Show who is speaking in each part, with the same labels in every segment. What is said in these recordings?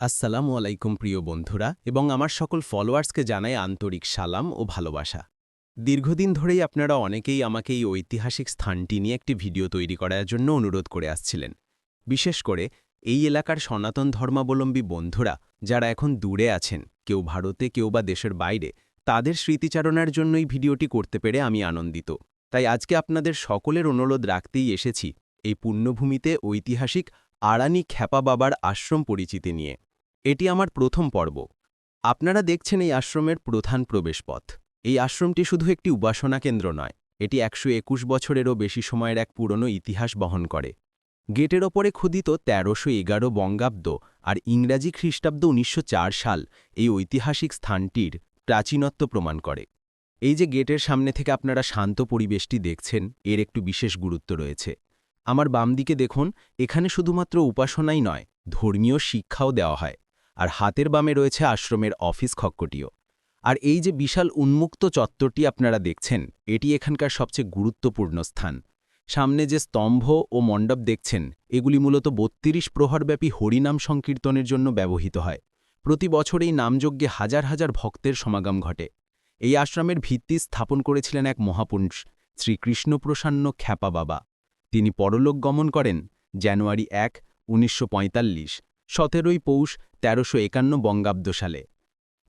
Speaker 1: আসসালামু আলাইকুম প্রিয় বন্ধুরা এবং আমার সকল ফলোয়ার্সকে জানাই আন্তরিক সালাম ও ভালোবাসা। দীর্ঘদিন ধরেই আপনারা অনেকেই আমাকে এই ঐতিহাসিক স্থানটি নিয়ে একটি ভিডিও তৈরি করার জন্য অনুরোধ করে আসছিলেন। বিশেষ করে এই এলাকার সনাতন ধর্মাবলম্বী বন্ধুরা যারা এখন দূরে আছেন, কেউ ভারতে, কেউ বা দেশের বাইরে, তাদের স্মৃতিচারণার জন্যই ভিডিওটি করতে পেরে আমি আনন্দিত। তাই আজকে আপনাদের সকলের অনুরোধ রাখতেই এসেছি এই পুণ্যভূমিতে ঐতিহাসিক আড়ানি খ্যাপা বাবার আশ্রম পরিচিতি নিয়ে। এটি আমার প্রথম পর্ব। আপনারা দেখছেন এই আশ্রমের প্রধান প্রবেশপথ। এই আশ্রমটি শুধু একটি উপাসনা কেন্দ্র নয়, এটি একশো একুশ বছরেরও বেশি সময়ের এক পুরনো ইতিহাস বহন করে। গেটের ওপরে ক্ষুদিত তেরোশো এগারো বঙ্গাব্দ আর ইংরাজি খ্রিস্টাব্দ উনিশশো চার সাল এই ঐতিহাসিক স্থানটির প্রাচীনত্ব প্রমাণ করে। এই যে গেটের সামনে থেকে আপনারা শান্ত পরিবেশটি দেখছেন, এর একটু বিশেষ গুরুত্ব রয়েছে। আমার বাম দিকে দেখুন, এখানে শুধুমাত্র উপাসনাই নয়, ধর্মীয় শিক্ষাও দেওয়া হয়। আর হাতের বামে রয়েছে আশ্রমের অফিস খক্কটিও আর এই যে বিশাল উন্মুক্ত চত্বরটি আপনারা দেখছেন, এটি এখানকার সবচেয়ে গুরুত্বপূর্ণ স্থান। সামনে যে স্তম্ভ ও মণ্ডপ দেখছেন, এগুলি মূলত বত্রিশ প্রহরব্যাপী হরিনাম সংকীর্তনের জন্য ব্যবহৃত হয়। প্রতি বছর এই নামযজ্ঞে হাজার হাজার ভক্তের সমাগম ঘটে। এই আশ্রমের ভিত্তি স্থাপন করেছিলেন এক মহাপুরুষ, শ্রীকৃষ্ণপ্রসান্ন খ্যাপা বাবা। তিনি পরলোক গমন করেন জানুয়ারি এক, উনিশশো পঁয়তাল্লিশ। সতেরোই পৌষ তেরোশো একান্ন বঙ্গাব্দ সালে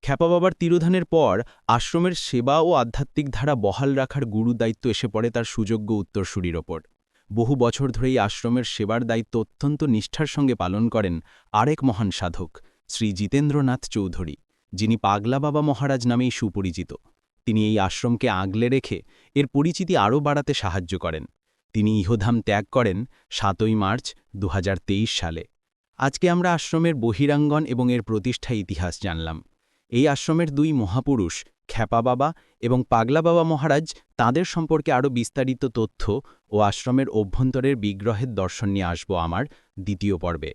Speaker 1: খ্যাপা বাবার তিরোধানের পর আশ্রমের সেবা ও আধ্যাত্মিক ধারা বহাল রাখার গুরু দায়িত্ব এসে পড়ে তার সুযোগ্য উত্তরসূরির ওপর। বহু বছর ধরেই আশ্রমের সেবার দায়িত্ব অত্যন্ত নিষ্ঠার সঙ্গে পালন করেন আরেক মহান সাধক, শ্রী জিতেন্দ্রনাথ চৌধুরী, যিনি পাগলা বাবা মহারাজ নামেই সুপরিচিত। তিনি এই আশ্রমকে আগলে রেখে এর পরিচিতি আরও বাড়াতে সাহায্য করেন। তিনি ইহধাম ত্যাগ করেন সাতই মার্চ দু হাজার তেইশ সালে। আজকে আমরা আশ্রমের বহিরাঙ্গন এবং এর প্রতিষ্ঠা ইতিহাস জানলাম। এই আশ্রমের দুই মহাপুরুষ, খ্যাপা বাবা এবং পাগলা বাবা মহারাজ, তাদের সম্পর্কে আরও বিস্তারিত তথ্য ও আশ্রমের অভ্যন্তরের বিগ্রহের দর্শন নিয়ে আসব আমার দ্বিতীয় পর্বে।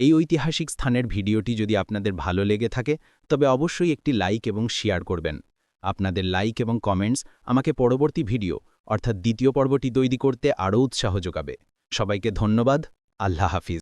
Speaker 1: এই ঐতিহাসিক স্থানের ভিডিওটি যদি আপনাদের ভালো লেগে থাকে, তবে অবশ্যই একটি লাইক এবং শেয়ার করবেন। আপনাদের লাইক এবং কমেন্টস আমাকে পরবর্তী ভিডিও, অর্থাৎ দ্বিতীয় পর্বটি তৈরি করতে আরও উৎসাহ যোগাবে। সবাইকে ধন্যবাদ। আল্লাহ হাফিজ।